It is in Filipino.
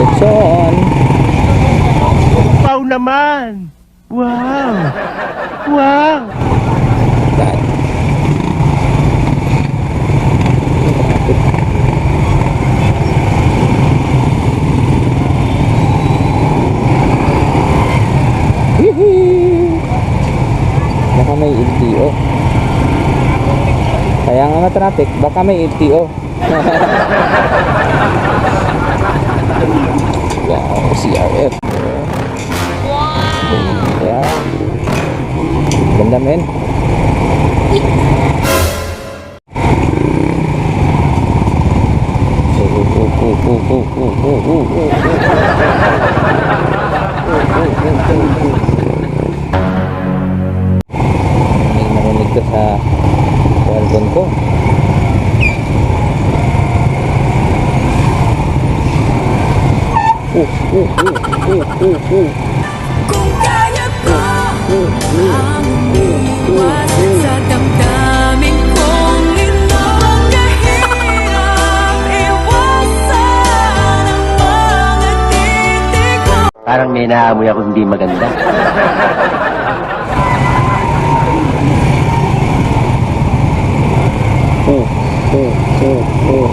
Lechon. Wow naman! Wow! Wow! Baka may LTO. Kaya nga na-traffic, baka may LTO. Ganda men. May narinig ko sa cellphone ko. Oh, oh, oh, oh, oh, oh. Parang may naamoy ako hindi maganda. Oh, oh, oh,